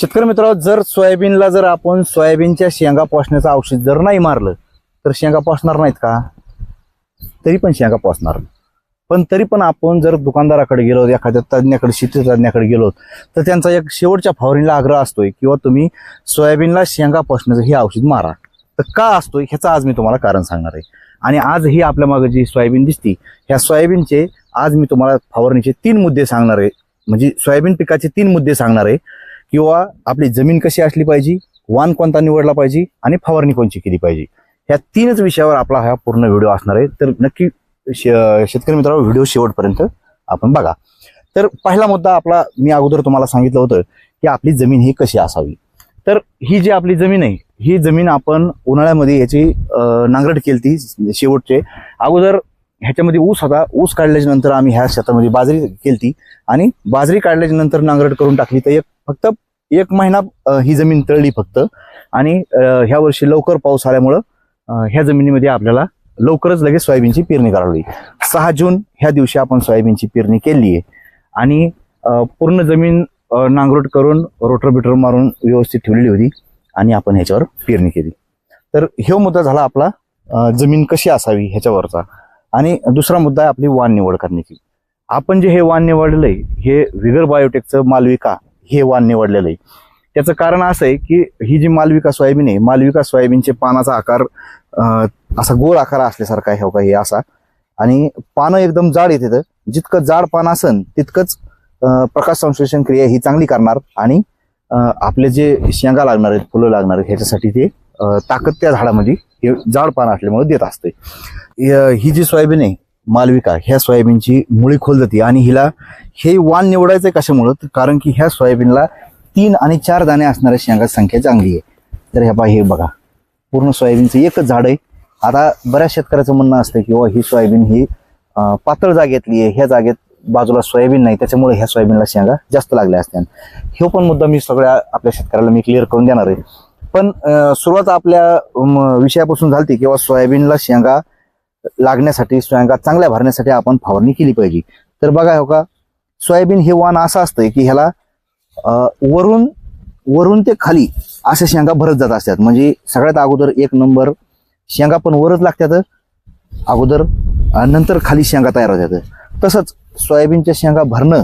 शेतकरी मित्रांनो जर सोयाबीनला जर आपण सोयाबीनच्या शेंगा पोसण्याचं औषध जर नाही मारलं तर शेंगा पोसणार नाहीत का? तरी पण शेंगा पोसणार. पण तरी पण आपण जर दुकानदाराकडे गेलो एखाद्या तज्ज्ञाकडे शेती तज्ज्ञाकडे गेलो तर त्यांचा एक शेवटच्या फवारणीला आग्रह असतोय किंवा तुम्ही सोयाबीनला शेंगा पोसण्याचं हे औषध मारा. तर का असतोय ह्याचं आज मी तुम्हाला कारण सांगणार आहे. आणि आज ही आपल्या मागे जी सोयाबीन दिसती ह्या सोयाबीनचे आज मी तुम्हाला फवारणीचे तीन मुद्दे सांगणार आहे. म्हणजे सोयाबीन पिकाचे तीन मुद्दे सांगणार आहे. किंवा आपली जमीन कशी असली पाहिजे वाण कोणता निवडला पाहिजे आणि फवारणी कोणची केली पाहिजे. ह्या तीनच विषयावर आपला हा पूर्ण व्हिडिओ असणार आहे. तर नक्की शे- शेतकरी मित्रांनो व्हिडिओ शेवटपर्यंत आपण बघा. तर पहिला मुद्दा आपला मी अगोदर तुम्हाला सांगितलं होतं की आपली जमीन ही कशी असावी. तर ही जी आपली जमीन आहे ही जमीन आपण उन्हाळ्यामध्ये याची नांगरट केली ती शेवटचे. अगोदर ह्याच्यामध्ये ऊस होता ऊस काढल्याच्या नंतर आम्ही ह्या शेतामध्ये बाजरी केलती आणि बाजरी काढल्याच्या नंतर नांगरट करून टाकली. तर एक फक्त एक महिना ही जमीन तळली फक्त. आणि ह्या वर्षी लवकर पाऊस आल्यामुळं ह्या जमिनीमध्ये आपल्याला लवकरच लगेच सोयाबीनची पेरणी करावी सहा जून ह्या दिवशी आपण सोयाबीनची पेरणी केली आहे. आणि पूर्ण जमीन नांगरट करून रोटर बिटर मारून व्यवस्थित ठेवलेली होती आणि आपण ह्याच्यावर पेरणी केली. तर हे मुद्दा झाला आपला जमीन कशी असावी ह्याच्यावरचा. आणि दुसरा मुद्दा आहे आपली वाण निवड करण्याची. आपण जे हे वाण निवडलंय हे विगर बायोटेकचं मालविका हे वाण निवडलेलं आहे. त्याचं कारण असं आहे की ही जी मालविका सोयाबीन आहे मालविका सोयाबीनचे पानाचा आकार असा गोल आकार असल्यासारखा आहे हो का हे असा. आणि पानं एकदम जाड येते तर जितकं जाड पान असन तितकंच प्रकाश संश्लेषण क्रिया ही चांगली करणार आणि आपले जे शेंगा लागणार आहेत फुलं लागणार आहेत ह्याच्यासाठी ते ताकद त्या झाडामध्ये हे जाड पान असल्यामुळे देत असते ही जी सोयाबीन आहे मालविका ह्या सोयाबीनची मुळी खोल जाते. आणि हिला हे वाण निवडायचं कशामुळं? कारण की ह्या सोयाबीनला तीन आणि चार दाणे असणाऱ्या शेंगा संख्या चांगली आहे. तर ह्या पहा हे बघा. पूर्ण सोयाबीनचं एकच झाड आहे. आता बऱ्याच शेतकऱ्याचं म्हणणं असतं की ही सोयाबीन ही पातळ जागेतली आहे. ह्या जागेत बाजूला सोयाबीन नाही. त्याच्यामुळे ह्या सोयाबीनला शेंगा जास्त लागल्या असत्या. हे पण मुद्दा मी सगळ्या आपल्या शेतकऱ्याला मी क्लिअर करून देणार आहे. पण सुरुवात आपल्या विषयापासून झाली किंवा सोयाबीनला शेंगा लागण्यासाठी शेंगा चांगल्या भरण्यासाठी आपण फवारणी केली पाहिजे. तर बघा हो का सोयाबीन हे वाण असं असतंय की ह्याला वरून वरून ते खाली अशा शेंगा भरत जात असतात. म्हणजे सगळ्यात अगोदर एक नंबर शेंगा पण वरच लागतात. अगोदर नंतर खाली शेंगा तयार होतात. तसंच सोयाबीनच्या शेंगा भरणं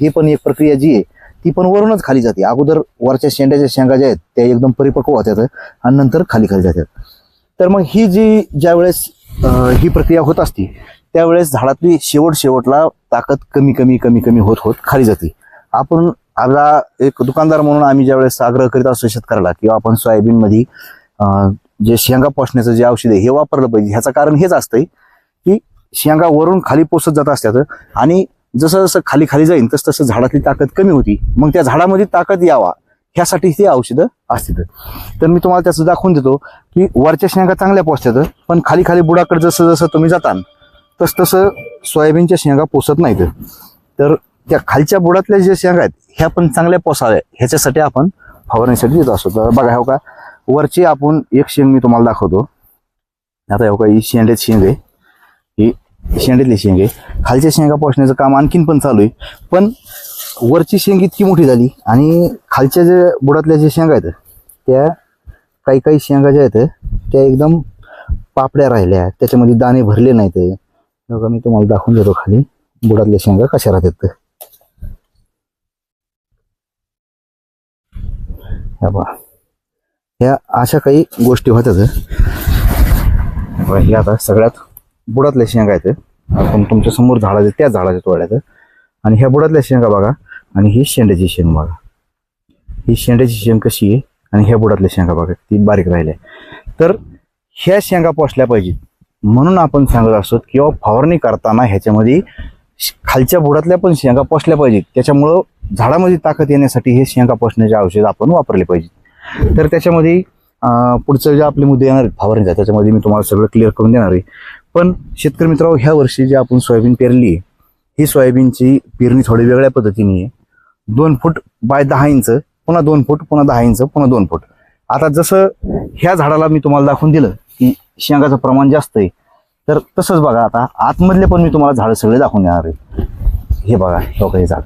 हे पण एक प्रक्रिया जी आहे ती पण वरूनच खाली जाते. अगोदर वरच्या शेंड्याच्या शेंगा ज्या आहेत त्या एकदम परिपक्व होतात आणि नंतर खाली खाली जातात. तर मग ही जी ज्या वेळेस ही प्रक्रिया होत असती त्यावेळेस झाडातली शेवट शेवटला ताकद कमी कमी कमी कमी होत होत खाली जाते. आपण आपला एक दुकानदार म्हणून आम्ही ज्यावेळेस आग्रह करीत असतो शेतकऱ्याला किंवा आपण सोयाबीनमध्ये जे शेंगा पोसण्याचं जे औषध आहे हे वापरलं पाहिजे. ह्याचं कारण हेच असतंय की शेंगा वरून खाली पोसत जात असतात आणि जसं जसं खाली खाली जाईल तसं तसं झाडातली ताकद कमी होती. मग त्या झाडामध्ये ताकद यावा. ह्यासाठी ही औषधं असतात. तर मी तुम्हाला त्याचं दाखवून देतो की वरच्या शेंगा चांगल्या पोसतात पण खाली खाली बुडाकडे जसं जसं तुम्ही जातान तस तसं सोयाबीनच्या शेंगा पोसत नाहीत. तर त्या खालच्या बुडातल्या ज्या शेंगा आहेत ह्या पण चांगल्या पोसाव्या ह्याच्यासाठी आपण फवारणीसाठी देत असतो. तर बघा हो का वरची आपण एक शेंग मी तुम्हाला दाखवतो. आता हो का ही शेंड्यात शेंग आहे. ही शेंड्यातली शेंग आहे. खालच्या शेंगा पोसण्याचं काम आणखीन पण चालू आहे. पण वरची शेंग इतकी मोठी झाली आणि खालच्या जे बुडातल्या ज्या शेंगा आहेत त्या काही काही शेंगा ज्या आहेत त्या एकदम पापड्या राहिल्या. त्याच्यामध्ये दाणे भरले नाहीत. बघा मी तुम्हाला दाखवून देतो खाली. बुडातल्या शेंगा कशा राहतात ह्या ह्या अशा काही गोष्टी होत्यात बघा, हे आता सगळ्यात बुडातल्या शेंगा आहेत. आपण तुमच्यासमोर झाडाचे त्या झाडाच्या तोड्यात. आणि ह्या बुडातल्या शेंगा बघा. आणि ही शेंड्याची शेंग बघा. ही शेंड्याची शेंग कशी आहे? आणि ह्या बुडातल्या शेंगा बघा ती बारीक राहिल्या. तर ह्या शेंगा पोसल्या पाहिजेत. म्हणून आपण सांगत असतो किंवा फवारणी करताना ह्याच्यामध्ये श- खालच्या बुडातल्या पण शेंगा पोसल्या पाहिजेत. त्याच्यामुळं झाडामध्ये ताकद येण्यासाठी हे शेंगा पोसण्याचे औषध आपण वापरले पाहिजे तर त्याच्यामध्ये पुढचं जे आपले मुद्दे येणार आहेत फवारणीचा त्याच्यामध्ये मी तुम्हाला सगळं क्लिअर करून देणार आहे. पण शेतकरी मित्रांनो ह्या वर्षी जे आपण सोयाबीन पेरली आहे ही सोयाबीनची पेरणी थोडी वेगळ्या पद्धतीने आहे. दोन फूट बाय दहा इंच पुन्हा दोन फूट पुन्हा दहा इंच पुन्हा दोन फूट. आता जसं ह्या झाडाला मी तुम्हाला दाखवून दिलं की शेंगाचं प्रमाण जास्त आहे तर तसंच बघा आता आतमधले पण मी तुम्हाला झाडं सगळे दाखवून देणार आहे. हे बघा हे हे झाड.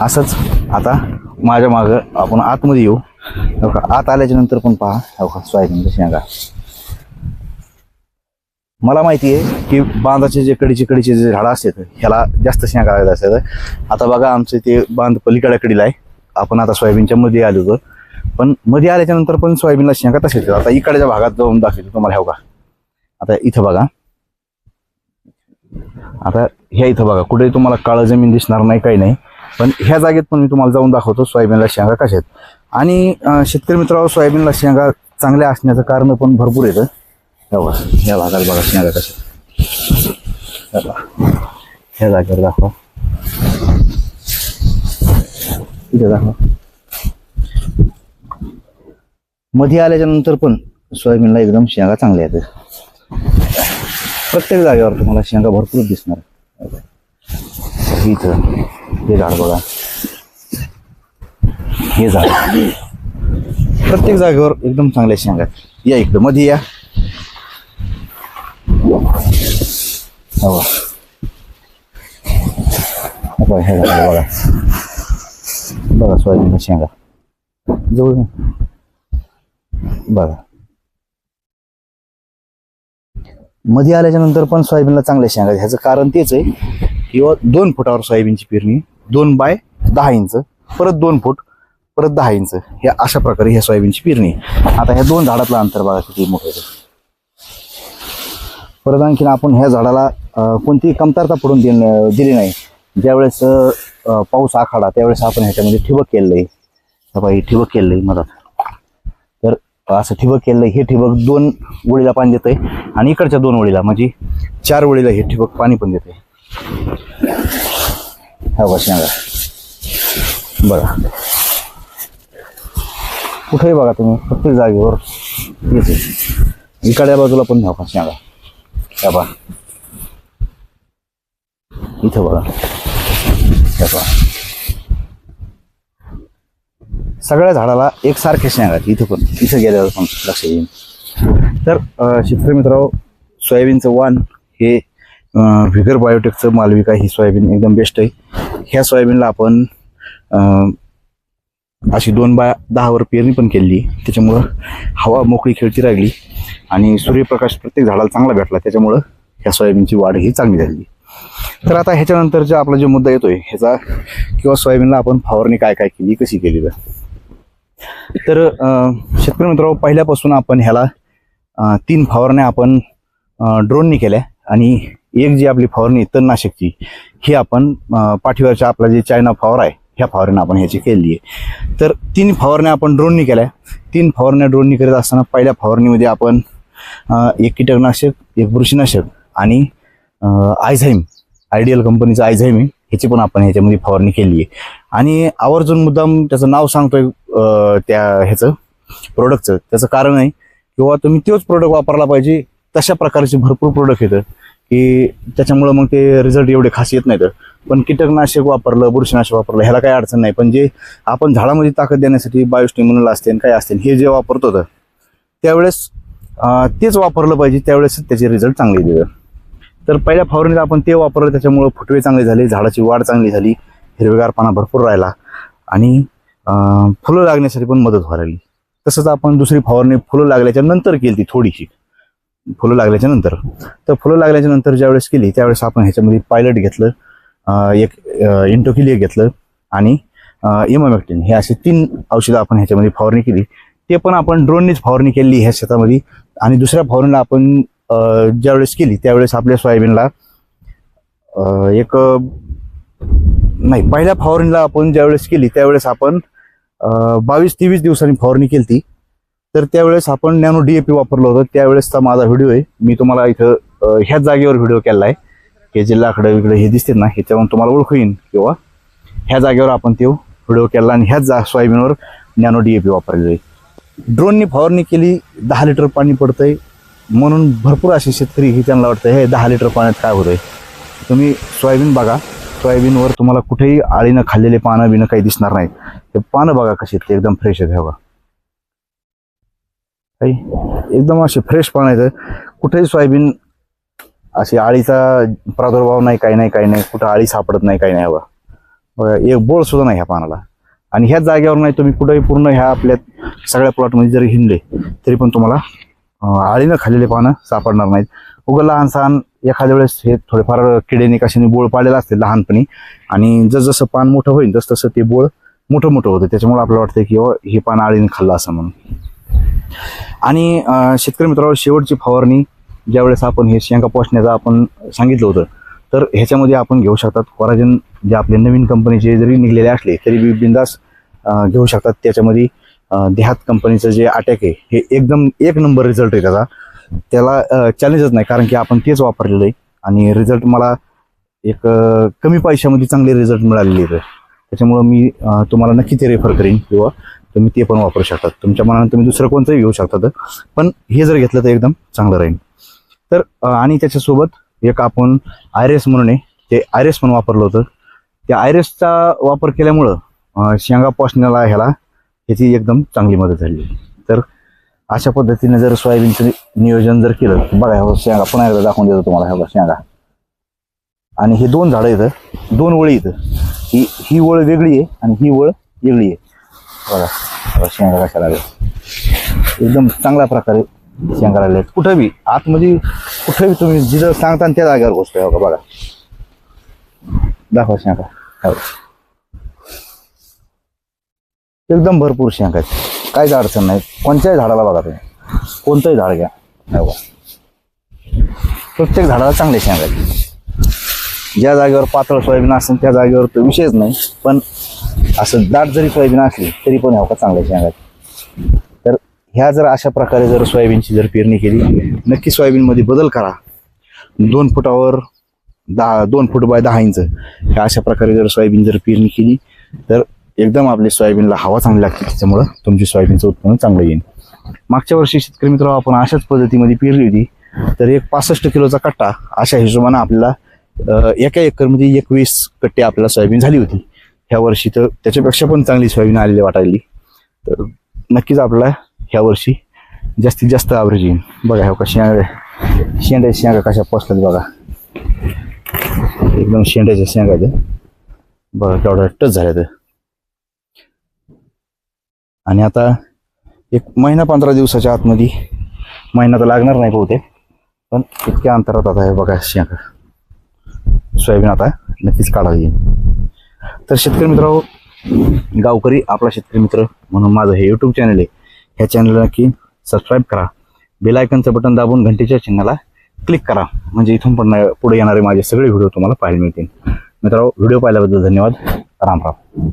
असंच आता माझ्या मागं आपण आतमध्ये येऊ. हो का आत आल्याच्यानंतर पण पहा हो का सोयाबीनच्या शेंगा. मला माहिती आहे की बांधाचे जे कडीचे कडीचे जे झाडं असतात ह्याला जास्त शेंगा लागत असतात. आता बघा आमचे ते बांध पलीकडे कडीला आहे. आपण आता सोयाबीनच्या मध्ये आलो होतो. पण मध्ये आल्याच्यानंतर पण सोयाबीनला शेंगा तसेच आता इकडच्या भागात जाऊन दाखवतो तुम्हाला ह्या का आता इथं बघा. आता ह्या इथं बघा. कुठे तुम्हाला काळं जमीन दिसणार नाही काही नाही. पण ह्या जागेत पण मी तुम्हाला जाऊन दाखवतो सोयाबीनला शेंगा कशा आहेत. आणि शेतकरी मित्रांनो सोयाबीनला शेंगा चांगल्या असण्याचं कारण पण भरपूर येतं हे बघा, ह्या भागात बघा शेंगा कशा ह्या जागेवर दाखवा इथे दाखवा मध्ये आल्याच्यानंतर पण सोयाबीनला एकदम शेंगा चांगल्या आहेत प्रत्येक जागेवर तुम्हाला शेंगा भरपूर दिसणार इथं हे झाड बघा हे झाड प्रत्येक जागेवर एकदम चांगल्या शेंगा या इकडं मध्ये या हो बघा. हे बघा, झाड बघा. बघा सोयाबीनच्या शेंगा. जवळ बघा. मध्ये आल्याच्यानंतर पण सोयाबीनला चांगल्या शेंगा ह्याचं कारण तेच आहे किंवा दोन फुटावर सोयाबीनची पेरणी दोन बाय दहा इंच परत दोन फूट परत दहा इंच हे अशा प्रकारे ह्या सोयाबीनची पेरणी. आता ह्या दोन झाडातलं अंतर बघा किती मोठं परत आणखीन आपण ह्या झाडाला कोणतीही कमतरता पडून दिली दिली नाही. ज्यावेळेस पाऊस आखाडा त्यावेळेस आपण ह्याच्यामध्ये ठिबक केलं आहे सफाई ठिबक केलं आहे मधात. तर असं ठिबक केलं आहे. हे ठिबक दोन ओळीला पाणी देत आहे आणि इकडच्या दोन ओळीला म्हणजे चार ओळीला हे ठिबक पाणी पण देते हा बघा शेंगा बघा कुठेही बघा तुम्ही प्रत्येक जागेवर येते इकड्या बाजूला पण न्यावा शेंगा त्या बघा इथं बघा. त्या बघा सगळ्या झाडाला एकसारखे शेंगा इथं पण इथं गेल्यावर पण लक्ष येईल तर शेतकरी मित्रांनो सोयाबीनचं वाण हे व्हिगर बायोटेकचं मालविका ही सोयाबीन एकदम बेस्ट आहे. ह्या सोयाबीनला आपण अशी दोन बाय दहावर पेरणी पण केली. त्याच्यामुळं हवा मोकळी खेळती राहिली. आणि सूर्यप्रकाश प्रत्येक झाडाला चांगला भेटला. त्याच्यामुळं ह्या सोयाबीनची वाढ ही चांगली झाली. तर आता ह्याच्यानंतरचा आपला जो मुद्दा येतोय ह्याचा किंवा सोयाबीनला आपण फवारणी काय काय केली कशी केली तर? तर शेतकरी मित्रांनो पहिल्यापासून आपण ह्याला तीन फवारण्या आपण ड्रोननी केल्या आणि एक जी आपली फवारणी तणनाशकची ही आपण पाठीवरच्या आपला जे चायना फवार आहे ह्या फवारण्या आपण ह्याची केली आहे. तर तीन फवारण्या आपण ड्रोननी केल्या. तीन फवारण्या ड्रोननी करत असताना पहिल्या फवारणीमध्ये आपण एक कीटकनाशक एक बुरशीनाशक आणि आयझाईम आयडियल कंपनीचं आयझाईम आहे ह्याची पण आपण ह्याच्यामध्ये फवारणी केली आहे. आणि आवर्जून मुद्दाम त्याचं नाव सांगतोय त्या ह्याचं प्रोडक्टचं त्याचं कारण आहे किंवा तुम्ही तोच प्रोडक्ट वापरला पाहिजे तशा प्रकारचे भरपूर प्रोडक्ट येतं की त्याच्यामुळं मग ते रिझल्ट एवढे खास येत नाहीत. पण कीटकनाशक वापरलं बुरशीनाशक वापरलं ह्याला काही अडचण नाही. पण जे आपण झाडामध्ये ताकद देण्यासाठी बायोस्टिम्युनल असते काय असते हे जे वापरतो तर त्यावेळेस तेच वापरलं पाहिजे त्यावेळेस त्याचे रिझल्ट चांगले देतं तर पहिल्या फवारणीत आपण ते वापरलं त्याच्यामुळं फुटवे चांगले झाले झाडाची वाढ चांगली झाली हिरवेगारपणा भरपूर राहिला आणि फुलं लागण्यासाठी पण मदत व्हायला लागली. तसंच आपण दुसरी फवारणी फुलं लागल्याच्या नंतर केली ती थोडीशी. फुलं लागल्याच्या नंतर. तर फुलं लागल्याच्या नंतर ज्यावेळेस केली त्यावेळेस आपण ह्याच्यामध्ये पायलट घेतलं एक इंटोकिलिया घेतलं आणि इमामॅक्टिन हे असे तीन औषधं आपण ह्याच्यामध्ये फवारणी केली. ते पण आपण ड्रोननेच फवारणी केली ह्या शेतामध्ये आणि दुसऱ्या फवारणीला आपण ज्यावेळेस केली त्यावेळेस आपल्या सोयाबीनला एक नाही पहिल्या फवारणीला आपण ज्यावेळेस केली त्यावेळेस आपण बावीस तेवीस दिवसांनी फवारणी केली ती तर त्यावेळेस आपण नॅनो डी ए पी वापरलं होतं. त्यावेळेसचा माझा व्हिडिओ आहे. मी तुम्हाला इथं ह्याच जागेवर व्हिडिओ केला आहे हे जे लाकडं विकडं हे दिसते ना ह्याच्यावरून तुम्हाला ओळखू येईन. किंवा ह्या जागेवर आपण ते व्हिडिओ केला आणि ह्याच जा सोयाबीनवर नॅनो डी ए पी वापरलेलं आहे. ड्रोननी फवारणी केली. दहा लिटर पाणी पडतंय. म्हणून भरपूर असे शेतकरी ही त्यांना वाटतं हे दहा लिटर पाण्यात काय होतंय? तुम्ही सोयाबीन बघा. सोयाबीनवर तुम्हाला कुठेही आळीनं खाल्लेले पानं बिनं काही दिसणार नाहीत ते पानं बघा कशी ते एकदम फ्रेश आहेत हे बघा. काही एकदम असे फ्रेश पानं आहेत. कुठेही सोयाबीन अशी आळीचा प्रादुर्भाव नाही काही नाही काही नाही. कुठं आळी सापडत नाही काही नाही हवा बघा, एक बोळ सुद्धा नाही ह्या पानाला. आणि ह्याच जागेवर नाही तुम्ही कुठेही पूर्ण ह्या आपल्या सगळ्या प्लॉटमध्ये जरी हिंडले तरी पण तुम्हाला आळीनं खाल्लेले पानं सापडणार नाहीत. उगं लहान सहान एखाद्या वेळेस हे थोडेफार किडे कशाने बोळ पाडलेला असते लहानपणी. आणि जसजसं पान मोठं होईल तस तसं ते बोळ मोठं मोठं होतं. त्याच्यामुळे आपल्याला वाटतं की हे पान आळीनं खाल्लं असं म्हणून. आणि शेतकरी मित्रांनो शेवटची फवारणी ज्यावेळेस आपण हे शेंगा पोसण्याचं आपण सांगितलं होतं तर ह्याच्यामध्ये आपण घेऊ शकतात कोराजन जे आपले नवीन कंपनीचे जरी निघलेले असले तरी बिंदास घेऊ शकतात. त्याच्यामध्ये देहात कंपनीचं जे अटॅक आहे हे एकदम एक नंबर रिझल्ट आहे त्याचा. त्याला चॅलेंजच नाही कारण की आपण तेच वापरलेलं आहे. आणि रिझल्ट मला एक कमी पैशामध्ये चांगले रिझल्ट मिळालेले आहेत त्याच्यामुळं मी तुम्हाला नक्की ते रेफर करीन किंवा तुम्ही ते पण वापरू शकतात. तुमच्या मनाने तुम्ही दुसरं कोणतंही घेऊ शकतात. पण हे जर घेतलं तर एकदम चांगलं राहील. तर आणि त्याच्यासोबत एक आपण आयरेस म्हणून आहे ते आयरेस पण वापरलं होतं. त्या आयरेसचा वापर केल्यामुळं शेंगा पोसण्याला ह्याला ह्याची एकदम चांगली मदत झाली. तर अशा पद्धतीने जर सोयाबीनचं नियोजन जर केलं तर बघा ह्या शेंगा पुन्हा एकदा दाखवून देतो तुम्हाला ह्या शेंगा. आणि हे दोन झाडं इथं दोन वळी इथं. ही ही वळ वेगळी आहे आणि ही वळ वेगळी आहे. बघा शेंगा कशा लागेल एकदम चांगल्या प्रकारे शेंगा लागल्या. आहेत. कुठं बी आतमध्ये कुठं बी तुम्ही जिथं सांगता त्या जागेवर गोष्ट आहे बघा बघा. दाखवा शेंगा. हो. एकदम भरपूर शेंगा आहेत. काहीच अडचण नाही. कोणत्याही झाडाला बघा तुम्ही. कोणतंही झाड घ्या. नाही बघा. प्रत्येक झाडाला चांगले शेंगा आहेत. ज्या जागेवर पातळ सोयाबीन असेल त्या जागेवर तो विषयच नाही. पण असं दाट जरी सोयाबीन असली तरी पण ह्या का चांगल्या शेंगा आहेत. तर ह्या जर अशा प्रकारे जर सोयाबीनची जर पेरणी केली नक्की सोयाबीनमध्ये बदल करा. दोन फुटावर दहा दोन फूट बाय दहा इंच. ह्या अशा प्रकारे जर सोयाबीन जर पेरणी केली तर एकदम आपली सोयाबीनला हवा चांगली लागते त्याच्यामुळं तुमची सोयाबीनचं उत्पन्न चांगलं येईल. मागच्या वर्षी शेतकरी मित्र आपण अशाच पद्धतीमध्ये पेरली होती तर एक पासष्ट किलोचा कट्टा अशा हिशोबानं आपल्याला एका एकरमध्ये एकवीस कट्टे आपल्याला सोयाबीन झाली होती. ह्या वर्षी तर त्याच्यापेक्षा पण चांगली सोयाबीन आलेली वाटायली. तर नक्कीच आपल्याला ह्या वर्षी जास्तीत जास्त ॲव्हरेज येईल. बघा ह्या शेंगा शेंड्या शेंगा कशा पोचतात बघा. एकदम शेंड्याच्या शेंगा ते बघा केवढा टच झाल्या तर आणि आता एक महिना पंधरा दिवसाच्या आतमध्ये महिना तर लागणार नाही बहुतेक पण इतक्या अंतरात आता हे बघा शेंगा. सोयाबीन आता नक्कीच काढावी येईल तर शेतकरी मित्र गावकरी आपला शेतकरी मित्र म्हणून माझं हे यूट्यूब चॅनल आहे. ह्या चॅनलला नक्की सबस्क्राईब करा. बेल आयकनचं बटन दाबून घंटेच्या चिन्हाला क्लिक करा. म्हणजे इथून पण पुढे येणारे माझे सगळे व्हिडिओ तुम्हाला पाहायला मिळतील. मित्रांनो व्हिडिओ पाहिल्याबद्दल धन्यवाद. राम राम.